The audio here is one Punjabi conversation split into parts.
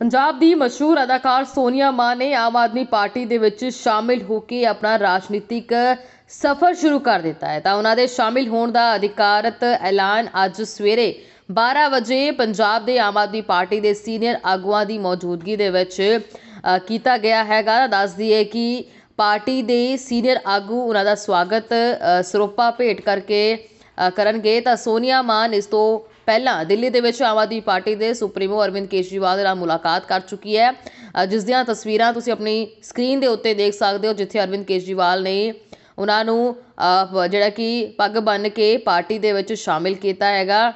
ਪੰਜਾਬ ਦੀ ਮਸ਼ਹੂਰ ਅਦਾਕਾਰ ਸੋਨੀਆ ਮਾਨ ਨੇ ਆਮ ਆਦਮੀ ਪਾਰਟੀ ਦੇ ਵਿੱਚ ਸ਼ਾਮਿਲ ਹੋ ਕੇ ਆਪਣਾ ਰਾਜਨੀਤਿਕ ਸਫ਼ਰ ਸ਼ੁਰੂ ਕਰ ਦਿੱਤਾ ਹੈ। ਤਾਂ ਉਹਨਾਂ ਦੇ ਸ਼ਾਮਿਲ ਹੋਣ ਦਾ ਅਧਿਕਾਰਤ ਐਲਾਨ ਅੱਜ ਸਵੇਰੇ 12 ਵਜੇ ਪੰਜਾਬ ਦੇ ਆਮ ਆਦਮੀ ਪਾਰਟੀ ਦੇ ਸੀਨੀਅਰ ਆਗੂਆਂ ਦੀ ਮੌਜੂਦਗੀ ਦੇ ਵਿੱਚ ਕੀਤਾ ਗਿਆ ਹੈਗਾ। ਦੱਸ ਦਈਏ ਕਿ ਪਾਰਟੀ ਦੇ ਸੀਨੀਅਰ ਆਗੂ ਉਹਨਾਂ ਦਾ ਸਵਾਗਤ ਸਰੋਪਾ ਭੇਟ ਕਰਕੇ ਕਰਨਗੇ। ਤਾਂ ਸੋਨੀਆ ਮਾਨ ਇਸ ਤੋਂ ਪਹਿਲਾਂ ਦਿੱਲੀ ਦੇ ਵਿੱਚ ਆਮ ਆਦਮੀ ਪਾਰਟੀ ਦੇ ਸੁਪਰੀਮੋ ਅਰਵਿੰਦ ਕੇਜਰੀਵਾਲ ਦੇ ਨਾਲ ਮੁਲਾਕਾਤ ਕਰ ਚੁੱਕੀ ਹੈ। ਜਿਸ ਦੀਆਂ ਤਸਵੀਰਾਂ ਤੁਸੀਂ ਆਪਣੀ ਸਕਰੀਨ ਦੇ ਉੱਤੇ ਦੇਖ ਸਕਦੇ ਹੋ, ਜਿੱਥੇ ਅਰਵਿੰਦ ਕੇਜਰੀਵਾਲ ਨੇ ਉਹਨਾਂ ਨੂੰ ਜਿਹੜਾ ਕਿ ਪੱਗ ਬੰਨ੍ਹ ਕੇ ਪਾਰਟੀ ਦੇ ਵਿੱਚ ਸ਼ਾਮਿਲ ਕੀਤਾ ਹੈਗਾ।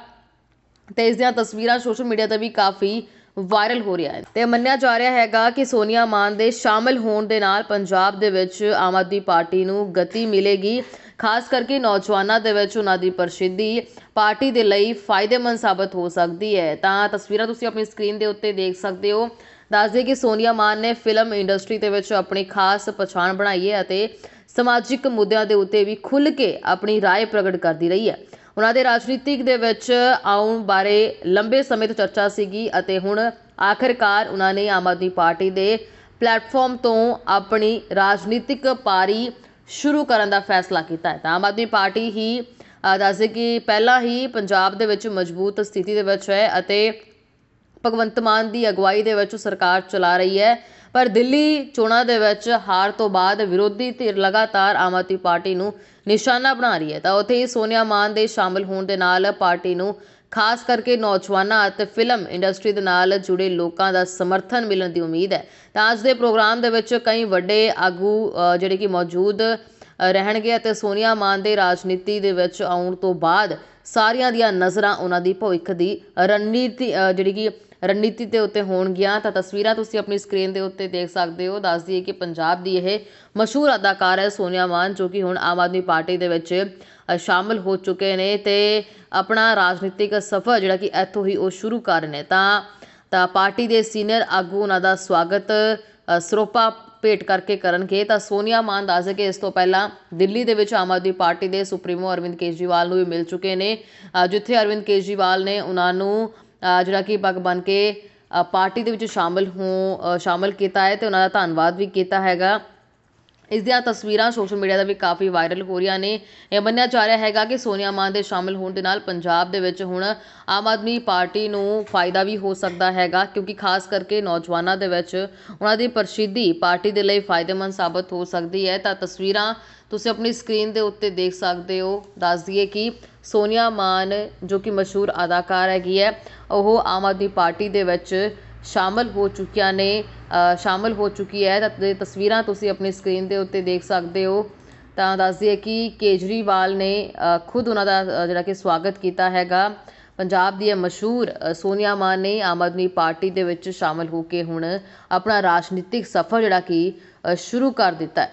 ਤੇ ਇਸ ਦੀਆਂ ਤਸਵੀਰਾਂ ਸੋਸ਼ਲ ਮੀਡੀਆ ਤੇ ਵੀ ਕਾਫੀ ਵਾਇਰਲ ਹੋ ਰਿਹਾ ਹੈ ਤੇ ਮੰਨਿਆ ਜਾ ਰਿਹਾ ਹੈਗਾ ਕਿ ਸੋਨੀਆ ਮਾਨ ਦੇ ਸ਼ਾਮਲ ਹੋਣ ਦੇ ਨਾਲ ਪੰਜਾਬ ਦੇ ਵਿੱਚ ਆਮ ਆਦਮੀ ਪਾਰਟੀ ਨੂੰ ਗਤੀ ਮਿਲੇਗੀ। ਖਾਸ ਕਰਕੇ ਨੌਜਵਾਨਾਂ ਦੇ ਵਿੱਚ ਉਹਨਾਂ ਦੀ ਪ੍ਰਸਿੱਧੀ ਪਾਰਟੀ ਦੇ ਲਈ ਫਾਇਦੇਮੰਦ ਸਾਬਤ ਹੋ ਸਕਦੀ ਹੈ ਤਾਂ ਤਸਵੀਰਾਂ ਤੁਸੀਂ ਆਪਣੀ ਸਕਰੀਨ ਦੇ ਉੱਤੇ ਦੇਖ ਸਕਦੇ ਹੋ ਦੱਸ ਦਈਏ ਕਿ ਸੋਨੀਆ ਮਾਨ ਨੇ ਫਿਲਮ ਇੰਡਸਟਰੀ ਦੇ ਵਿੱਚ ਆਪਣੀ ਖਾਸ ਪਛਾਣ ਬਣਾਈ ਹੈ ਅਤੇ ਸਮਾਜਿਕ ਮੁੱਦਿਆਂ ਦੇ ਉੱਤੇ ਵੀ ਖੁੱਲ੍ਹ ਕੇ ਆਪਣੀ رائے ਪ੍ਰਗਟ ਕਰਦੀ ਰਹੀ ਹੈ ਉਹਨਾਂ ਦੇ ਰਾਜਨੀਤਿਕ ਦੇ ਵਿੱਚ ਆਉਣ ਬਾਰੇ ਲੰਬੇ ਸਮੇਂ ਤੋਂ ਚਰਚਾ ਸੀਗੀ ਅਤੇ ਹੁਣ ਆਖਿਰਕਾਰ ਉਹਨਾਂ ਨੇ ਆਮ ਆਦਮੀ ਪਾਰਟੀ ਦੇ ਪਲੇਟਫਾਰਮ ਤੋਂ ਆਪਣੀ ਰਾਜਨੀਤਿਕ ਪਾਰੀ ਸ਼ੁਰੂ ਕਰਨ ਦਾ ਫੈਸਲਾ ਕੀਤਾ ਹੈ ਤਾਂ ਆਮ ਆਦਮੀ ਪਾਰਟੀ ਹੀ ਅ, ਦੱਸਦੇ ਕਿ ਪਹਿਲਾਂ ਹੀ ਪੰਜਾਬ ਦੇ ਵਿੱਚ ਮਜ਼ਬੂਤ ਸਥਿਤੀ ਦੇ ਵਿੱਚ ਹੈ ਅਤੇ ਭਗਵੰਤ ਮਾਨ ਦੀ ਅਗਵਾਈ ਦੇ ਵਿੱਚ ਸਰਕਾਰ ਚਲਾ ਰਹੀ ਹੈ। ਪਰ ਦਿੱਲੀ ਚੋਣਾਂ ਦੇ ਵਿੱਚ ਹਾਰ ਤੋਂ ਬਾਅਦ ਵਿਰੋਧੀ ਧਿਰ ਲਗਾਤਾਰ ਆਮ ਆਦਮੀ ਪਾਰਟੀ ਨੂੰ ਨਿਸ਼ਾਨਾ ਬਣਾ ਰਹੀ ਹੈ। ਤਾਂ ਉੱਥੇ ਹੀ ਸੋਨੀਆ ਮਾਨ ਦੇ ਸ਼ਾਮਲ ਹੋਣ ਦੇ ਨਾਲ ਪਾਰਟੀ ਨੂੰ ਖਾਸ ਕਰਕੇ ਨੌਜਵਾਨਾਂ ਅਤੇ ਫਿਲਮ ਇੰਡਸਟਰੀ ਦੇ ਨਾਲ ਜੁੜੇ ਲੋਕਾਂ ਦਾ ਸਮਰਥਨ ਮਿਲਣ ਦੀ ਉਮੀਦ ਹੈ। ਤਾਂ ਅੱਜ ਦੇ ਪ੍ਰੋਗਰਾਮ ਦੇ ਵਿੱਚ ਕਈ ਵੱਡੇ ਆਗੂ ਜਿਹੜੇ ਕਿ ਮੌਜੂਦ ਰਹਿਣਗੇ ਅਤੇ ਸੋਨੀਆ ਮਾਨ ਦੇ ਰਾਜਨੀਤੀ ਦੇ ਵਿੱਚ ਆਉਣ ਤੋਂ ਬਾਅਦ ਸਾਰਿਆਂ ਦੀਆਂ ਨਜ਼ਰਾਂ ਉਹਨਾਂ ਦੀ ਭਵਿੱਖ ਦੀ ਰਣਨੀਤੀ ਜਿਹੜੀ ਕਿ ਰਣਨੀਤੀ ਦੇ ਉੱਤੇ ਹੋਣਗੀਆਂ। ਤਾਂ ਤਸਵੀਰਾਂ ਤੁਸੀਂ ਆਪਣੀ ਸਕਰੀਨ ਦੇ ਉੱਤੇ ਦੇਖ ਸਕਦੇ ਹੋ। ਦੱਸ ਦਈਏ ਕਿ ਪੰਜਾਬ ਦੀ ਇਹ ਮਸ਼ਹੂਰ ਅਦਾਕਾਰ ਹੈ ਸੋਨੀਆ ਮਾਨ ਜੋ ਕਿ ਹੁਣ ਆਮ ਆਦਮੀ ਪਾਰਟੀ ਦੇ ਵਿੱਚ ਅ, ਸ਼ਾਮਲ ਹੋ ਚੁੱਕੇ ਨੇ ਤੇ ਆਪਣਾ ਰਾਜਨੀਤਿਕ ਸਫ਼ਰ ਜਿਹੜਾ ਕਿ ਇੱਥੋਂ ਹੀ ਉਹ ਸ਼ੁਰੂ ਕਰ ਰਹੇ ਨੇ। ਤਾਂ ਤਾਂ ਪਾਰਟੀ ਦੇ ਸੀਨੀਅਰ ਆਗੂ ਉਹਨਾਂ ਦਾ ਸਵਾਗਤ ਸਰੋਪਾ ਭੇਟ ਕਰਕੇ ਕਰਨਗੇ ਤਾਂ ਸੋਨੀਆ ਮਾਨ ਦੱਸਦੇ ਕਿ ਇਸ ਤੋਂ ਪਹਿਲਾਂ ਦਿੱਲੀ ਦੇ ਵਿੱਚ ਆਮ ਆਦਮੀ ਪਾਰਟੀ ਦੇ ਸੁਪਰੀਮੋ ਅਰਵਿੰਦ ਕੇਜਰੀਵਾਲ ਨੂੰ ਵੀ ਮਿਲ ਚੁੱਕੇ ਨੇ। ਜਿੱਥੇ ਅਰਵਿੰਦ ਕੇਜਰੀਵਾਲ ਨੇ ਉਹਨਾਂ ਨੂੰ ਜਿਹੜਾ ਕਿ ਪੱਗ ਬਨ ਕੇ ਪਾਰਟੀ ਦੇ ਵਿੱਚ ਸ਼ਾਮਲ ਹੋ ਅ, ਸ਼ਾਮਲ ਕੀਤਾ ਹੈ ਤੇ ਉਹਨਾਂ ਦਾ ਧੰਨਵਾਦ ਵੀ ਕੀਤਾ ਹੈਗਾ। ਇਸ ਦੀਆਂ ਤਸਵੀਰਾਂ ਸੋਸ਼ਲ ਮੀਡੀਆ 'ਤੇ ਵੀ ਕਾਫੀ ਵਾਇਰਲ ਹੋ ਰਹੀਆਂ ਨੇ। ਇਹ ਮੰਨਿਆ ਜਾ ਰਿਹਾ ਹੈਗਾ ਕਿ ਸੋਨੀਆ ਮਾਨ ਦੇ ਸ਼ਾਮਲ ਹੋਣ ਦੇ ਨਾਲ ਪੰਜਾਬ ਦੇ ਵਿੱਚ ਹੁਣ ਆਮ ਆਦਮੀ ਪਾਰਟੀ ਨੂੰ ਫਾਇਦਾ ਵੀ ਹੋ ਸਕਦਾ ਹੈਗਾ, ਕਿਉਂਕਿ ਖਾਸ ਕਰਕੇ ਨੌਜਵਾਨਾਂ ਦੇ ਵਿੱਚ ਉਹਨਾਂ ਦੀ ਪ੍ਰਸਿੱਧੀ ਪਾਰਟੀ ਦੇ ਲਈ ਫਾਇਦੇਮੰਦ ਸਾਬਤ ਹੋ ਸਕਦੀ ਹੈ। ਤਾਂ ਤਸਵੀਰਾਂ ਤੁਸੀਂ ਆਪਣੀ ਸਕਰੀਨ ਦੇ ਉੱਤੇ ਦੇਖ ਸਕਦੇ ਹੋ। ਦੱਸ ਦਈਏ ਕਿ ਸੋਨੀਆ ਮਾਨ ਜੋ ਕਿ ਮਸ਼ਹੂਰ ਅਦਾਕਾਰ ਹੈਗੀ ਹੈ, ਉਹ ਆਮ ਆਦਮੀ ਪਾਰਟੀ ਦੇ ਵਿੱਚ ਸ਼ਾਮਲ ਹੋ ਚੁੱਕੀਆਂ ਨੇ ਅ, ਸ਼ਾਮਲ ਹੋ ਚੁੱਕੀ ਹੈ। ਤਾਂ ਤਸਵੀਰਾਂ ਤੁਸੀਂ ਆਪਣੀ ਸਕਰੀਨ ਦੇ ਉੱਤੇ ਦੇਖ ਸਕਦੇ ਹੋ। ਤਾਂ ਦੱਸ ਦਈਏ ਕਿ ਕੇਜਰੀਵਾਲ ਨੇ ਖੁਦ ਉਹਨਾਂ ਦਾ ਜਿਹੜਾ ਕਿ ਸਵਾਗਤ ਕੀਤਾ ਹੈਗਾ। ਪੰਜਾਬ ਦੀ ਇਹ ਮਸ਼ਹੂਰ ਸੋਨੀਆ ਮਾਨ ਨੇ ਆਮ ਆਦਮੀ ਪਾਰਟੀ ਦੇ ਵਿੱਚ ਸ਼ਾਮਲ ਹੋ ਕੇ ਹੁਣ ਆਪਣਾ ਰਾਜਨੀਤਿਕ ਸਫ਼ਰ ਜਿਹੜਾ ਕਿ ਸ਼ੁਰੂ ਕਰ ਦਿੱਤਾ